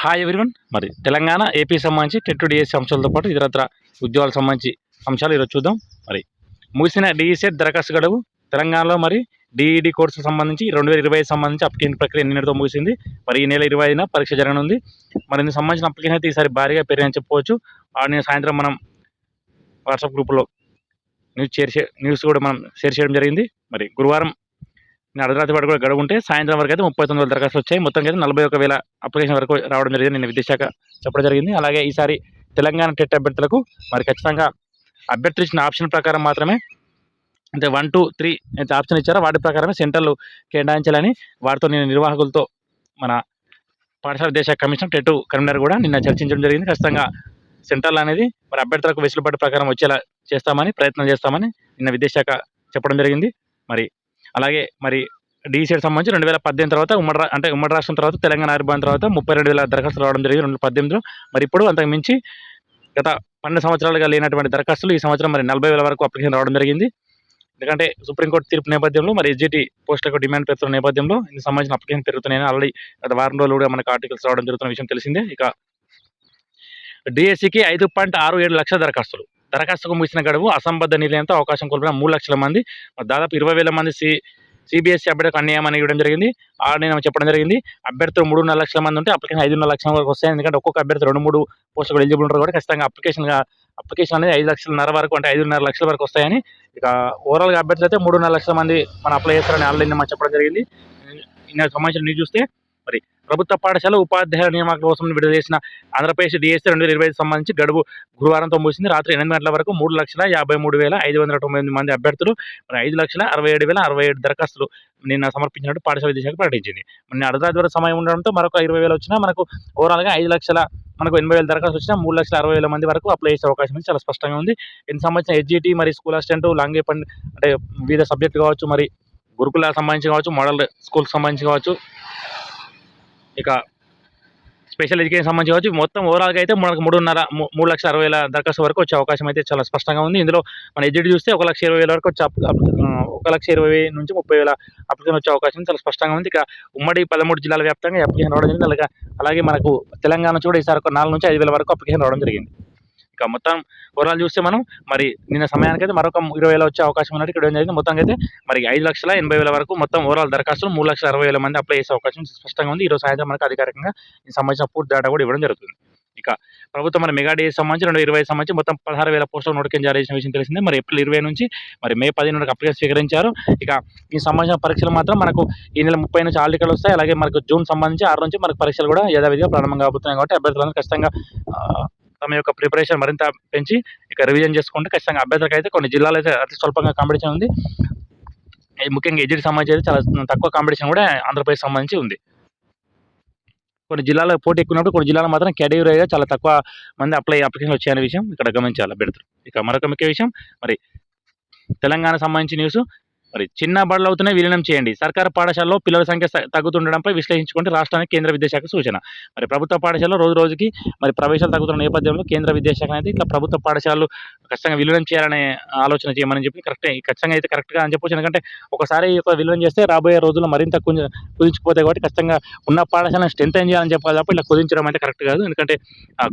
Hi everyone మరి Telangana AP సంబంధించి TET DSC అంశాలతో పాటు ఇతరత్ర ఉద్యోగాలకు సంబంధించి అంశాలు ఈరోజు చూద్దాం. మరి ముగిసిన డిఈసెట్ దరఖాస్తు గడువు తెలంగాణలో మరి డిఈడి కోర్సుకు సంబంధించి రెండు వేల ఇరవై సంబంధించి అప్లికేషన్ ప్రక్రియ నిన్నటితో ముగిసింది. మరి ఈ నెల ఇరవై ఐదున పరీక్ష జరగనుంది. మరి ఇందుకు సంబంధించిన అప్లికేషన్ అయితే ఈసారి భారీగా పెరిగాయని చెప్పుకోవచ్చు. ఆ నేను సాయంత్రం మనం వాట్సాప్ గ్రూప్లో న్యూస్ షేర్ చే న్యూస్ కూడా మనం షేర్ చేయడం జరిగింది. మరి గురువారం నేను అర్ధరాత్రి వరకు కూడా గడువు ఉంటే సాయంత్రం వరకు అయితే ముప్పై తొమ్మిది వేల దరఖాస్తులు వచ్చాయి. మొత్తం అయితే నలభై ఒక వేల అప్లికేషన్ వరకు రావడం జరిగింది. నిన్న విద్యాశాఖ చెప్పడం జరిగింది. అలాగే ఈసారి తెలంగాణ టెట్ అభ్యర్థులకు మరి ఖచ్చితంగా అభ్యర్థులు ఇచ్చిన ఆప్షన్ ప్రకారం మాత్రమే అంటే వన్ టూ త్రీ అయితే ఆప్షన్ ఇచ్చారో వాటి ప్రకారమే సెంటర్లు కేటాయించాలని వారితో నేను నిర్వాహకులతో మన పాఠశాల దేశ కమిషనర్ టెట్ కన్వీనర్ కూడా నిన్న చర్చించడం జరిగింది. ఖచ్చితంగా సెంటర్లు అనేది మరి అభ్యర్థులకు వెసులుబాటు ప్రకారం వచ్చేలా చేస్తామని ప్రయత్నం చేస్తామని నిన్న విద్యాశాఖ చెప్పడం జరిగింది. మరి అలాగే మరి డీసీకి సంబంధించి రెండు వేల పద్దెనిమిది తర్వాత ఉమ్మడి అంటే ఉమ్మడి రాష్ట్రం తర్వాత తెలంగాణ ఆవిర్భావం తర్వాత ముప్పై రెండు వేల దరఖాస్తులు రావడం జరిగింది. రెండు వేల పద్దెనిమిదిలో మరి ఇప్పుడు అంతకు మించి గత పన్నెండు సంవత్సరాలుగా లేనటువంటి దరఖాస్తులు ఈ సంవత్సరం మరి నలభై వేల వరకు అప్లికేషన్ రావడం జరిగింది. ఎందుకంటే సుప్రీంకోర్టు తీర్పు నేపథ్యంలో మరి ఎస్జిటి పోస్టులకు డిమాండ్ పెరుగుతున్న నేపథ్యంలో ఇందుకు సంబంధించిన అప్లికేషన్ పెరుగుతున్నాయని ఆల్రెడీ గత వారం రోజులు కూడా మనకు ఆర్టికల్స్ రావడం జరుగుతున్న విషయం తెలిసిందే. ఇక డిఎస్సికి ఐదు పాయింట్ ఆరు ఏడు లక్షల దరఖాస్తులు. దరఖాస్తుకు ముగిసిన గడువు అసంబద్ధ నిర్ణయంతో అవకాశం కోల్పోయిన మూడు లక్షల మంది. దాదాపు ఇరవై వేల మంది సి సిబిఎస్ఈ అభ్యర్థులకు అన్యాయం అని ఇవ్వడం జరిగింది. ఆ నేను చెప్పడం జరిగింది. అభ్యర్థులు మూడున్నర లక్షల మంది ఉంటే అప్లికేషన్ ఐదున్నర లక్షల వరకు వస్తాయి. ఎందుకంటే ఒక్కొక్క అభ్యర్థి రెండు మూడు పోస్టులు ఎలిజిబుల్ ఉంటారు కూడా ఖచ్చితంగా అప్లికేషన్ అప్లికేషన్ అనేది ఐదు లక్షలన్నర వరకు అంటే ఐదున్నర లక్షల వరకు వస్తాయని ఇక ఓవరాల్గా అభ్యర్థులు అయితే మూడున్నర లక్షల మంది మనం అప్లై చేస్తారని ఆల్రెడీ మనం చెప్పడం జరిగింది. ఇంకా సంబంధించిన న్యూస్ చూస్తే మరి ప్రభుత్వ పాఠశాల ఉపాధ్యాయుల నియామకాల కోసం విడుదల చేసిన ఆంధ్రప్రదేశ్ డిఎస్సీ రెండు వేల ఇరవై ఐదు సంబంధించి గడువు గురువారంతో ముగిసింది. రాత్రి ఎనిమిది గంటల వరకు మూడు లక్షల యాభై మూడు వేల ఐదు వందల తొంభై ఎనిమిది మంది అభ్యర్థులు మరి ఐదు లక్షల అరవై ఏడు వేల అరవై ఏడు దరఖాస్తులు నిన్న సమర్పించినట్టు పాఠశాల విద్యాశాఖ ప్రకటించింది. నిన్న అర్ధరాత్రి వరకు సమయం ఉండడంతో మరొక ఇరవై వేలు వచ్చినా మనకు ఓవరాల్గా ఐదు లక్షల మనకు ఎనభై వేల దరఖాస్తు వచ్చినా మూడు లక్షల అరవై వేల మంది వరకు అప్లై చేసే అవకాశం ఉంది చాలా స్పష్టంగా ఉంది. దీనికి సంబంధించిన ఎస్జిటి మరి స్కూల్ అసిస్టెంట్ లాంగ్వేజ్ పండి అంటే వివిధ సబ్జెక్టు కావచ్చు మరి గురుకుల సంబంధించి కావచ్చు మోడల్ స్కూల్కి సంబంధించి కావచ్చు ఇక స్పెషల్ ఎడ్యుకేషన్ సంబంధించి కావచ్చు మొత్తం ఓవరాల్గా అయితే మనకు మూడున్నర మూడు లక్షల అరవై వేల దరఖాస్తు వరకు వచ్చే అవకాశం అయితే చాలా స్పష్టంగా ఉంది. ఇందులో మన ఎడ్జిటి చూస్తే ఒక లక్ష ఇరవై వేల వరకు అప్- ఒక లక్ష ఇరవై వేల నుంచి ముప్పై వేల అప్లికేషన్ వచ్చే అవకాశం చాలా స్పష్టంగా ఉంది. ఇక ఉమ్మడి పదమూడు జిల్లాల వ్యాప్తంగా అప్లికేషన్ రావడం జరిగింది. అలాగే అలాగే మనకు తెలంగాణ నుంచి కూడా ఈసారి ఒక నాలుగు నుంచి ఐదు వేల వరకు అప్లికేషన్ రావడం జరిగింది. ఇక మొత్తం ఓవరాల్ చూస్తే మనం మరి నిన్న సమయానికైతే మరొక ఇరవై వేల వచ్చే అవకాశం ఉన్నట్టు ఇక్కడ ఏం జరిగింది మొత్తం అయితే మరి ఐదు లక్షల ఎనభై వేల వరకు మొత్తం ఓవరాల్ దరఖాస్తులు మూడు లక్షల అరవై వేల మంది అప్లై చేసే అవకాశం స్పష్టంగా ఉంది. ఈ రోజు సాయంత్రం మనకు అధికారికంగా ఈ సంబంధించిన పూర్తి డేటా కూడా ఇవ్వడం జరుగుతుంది. ఇక ప్రభుత్వం మన మెగా సంబంధించి రెండు ఇరవై సంబంధించి మొత్తం పదహారు వేల పోస్టులు నోటిఫికేషన్ జారీ చేసిన విషయం తెలిసిందే. మరి ఏప్రిల్ ఇరవై నుంచి మరి మే పదిహేను వరకు అప్లికేషన్ స్వీకరించారు. ఇక ఈ సంబంధించిన పరీక్షలు మాత్రం మనకు ఈ నెల ముప్పై నుంచి ఆల్ వస్తాయి. అలాగే మనకు జూన్ సంబంధించి ఆరు నుంచి మనకు పరీక్షలు కూడా యథావిధిగా ప్రారంభం కాబోతున్నాయి కాబట్టి అభ్యర్థులందరూ ఖచ్చితంగా తమ యొక్క ప్రిపరేషన్ మరింత పెంచి ఇక రివిజన్ చేసుకుంటే ఖచ్చితంగా అభ్యర్థులకు అయితే కొన్ని జిల్లాలు అయితే అతి స్వల్పంగా కాంపిటీషన్ ఉంది. ఈ ముఖ్యంగా ఎడ్జిటి సంబంధించి అయితే చాలా తక్కువ కాంపిటీషన్ కూడా ఆంధ్రప్రదేశ్ సంబంధించి ఉంది. కొన్ని జిల్లాలో పోటీ ఎక్కువున్నప్పుడు కొన్ని జిల్లాలో మాత్రం కేటగిరీగా చాలా తక్కువ మంది అప్లై అప్లికేషన్ వచ్చాయనే విషయం ఇక్కడ గమనించాలి అభ్యర్థులు. ఇక మరొక ముఖ్య విషయం మరి తెలంగాణ సంబంధించి న్యూస్ మరి చిన్న బడులు అవుతున్నాయి విలీనం చేయండి. సర్కారు పాఠశాలలో పిల్లల సంఖ్య తగ్గుతుండడంపై విశ్లేషించుకుంటే రాష్ట్రానికి కేంద్ర విద్యాశాఖ సూచన. మరి ప్రభుత్వ పాఠశాలలో రోజు రోజుకి మరి ప్రవేశాలు తగ్గుతున్న నేపథ్యంలో కేంద్ర విద్యాశాఖ అయితే ఇట్లా ప్రభుత్వ పాఠశాలలు ఖచ్చితంగా విలీనం చేయాలనే ఆలోచన చేయమని చెప్పి కరెక్ట్ ఖచ్చితంగా అయితే కరెక్ట్గా అని చెప్పొచ్చు. ఎందుకంటే ఒకసారి యొక్క విలీనం చేస్తే రాబోయే రోజుల్లో మరింత కొంచెం కుదించిపోతాయి కాబట్టి ఖచ్చితంగా ఉన్న పాఠశాలను స్ట్రెంత్ చేయాలని చెప్పాలి తప్ప ఇట్లా కుదించడం అయితే కరెక్ట్ కాదు. ఎందుకంటే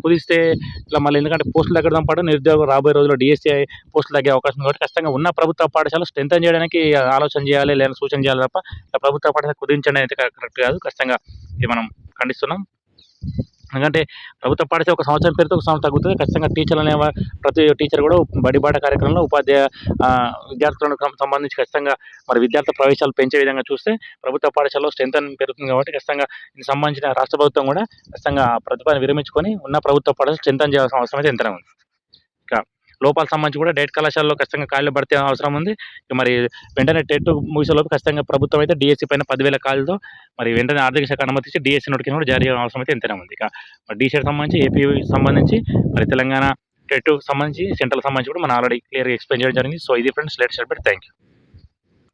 కుదిస్తే ఇట్లా మళ్ళీ ఎందుకంటే పోస్టులు తగ్గడం పాటు నిరుద్యోగం రాబోయే రోజుల్లో డిఎస్సీ పోస్టులు తగ్గే అవకాశం కాబట్టి ఖచ్చితంగా ఉన్న ప్రభుత్వ పాఠశాల స్ట్రెంత్ చేయడానికి ఆలోచన చేయాలి లేదా సూచన చేయాలి తప్ప ప్రభుత్వ పాఠశాల కుదించండి అయితే కరెక్ట్ కాదు. ఖచ్చితంగా ఇది మనం ఖండిస్తున్నాం. ఎందుకంటే ప్రభుత్వ పాఠశాల ఒక సంవత్సరం పేరుతో ఒక సంవత్సరం తగ్గుతుంది. ఖచ్చితంగా టీచర్లు అనే ప్రతి టీచర్ కూడా బడిబాట కార్యక్రమంలో ఉపాధ్యాయ విద్యార్థులకు సంబంధించి ఖచ్చితంగా మరి విద్యార్థుల ప్రవేశాలు పెంచే విధంగా చూస్తే ప్రభుత్వ పాఠశాలలో స్ట్రెంత్ పెరుగుతుంది కాబట్టి ఖచ్చితంగా దీనికి సంబంధించిన రాష్ట్ర ప్రభుత్వం కూడా ఖచ్చితంగా ప్రతిభను విరమించుకొని ఉన్న ప్రభుత్వ పాఠశాల స్ట్రెంత్ చేయాల్సిన అవసరం అయితే ఎంతనే ఉంది. లోపాల సంబంధించి కూడా డైట్ కళాశాలలో ఖచ్చితంగా ఖాళీలు పడితే అవసరం ఉంది. మరి వెంటనే టెట్ ముగిసేలోపు ఖచ్చితంగా ప్రభుత్వం అయితే డిఎస్సి పైన పదివేల ఖాళీలతో మరి వెంటనే ఆర్థిక శాఖ అనుమతించి డిఎస్సి నోటికి కూడా జారీ అవసరం అయితే ఎంతనే ఉంది. ఇక మరి డిసెట్ సంబంధించి ఏపీ సంబంధించి మరి తెలంగాణ టెట్ సంబంధించి సెంట్రల్ సంబంధించి కూడా మనం ఆల్రెడీ క్లియర్గా ఎక్స్ప్లెయిన్ చేయడం జరిగింది. సో ఇది friends let set thank you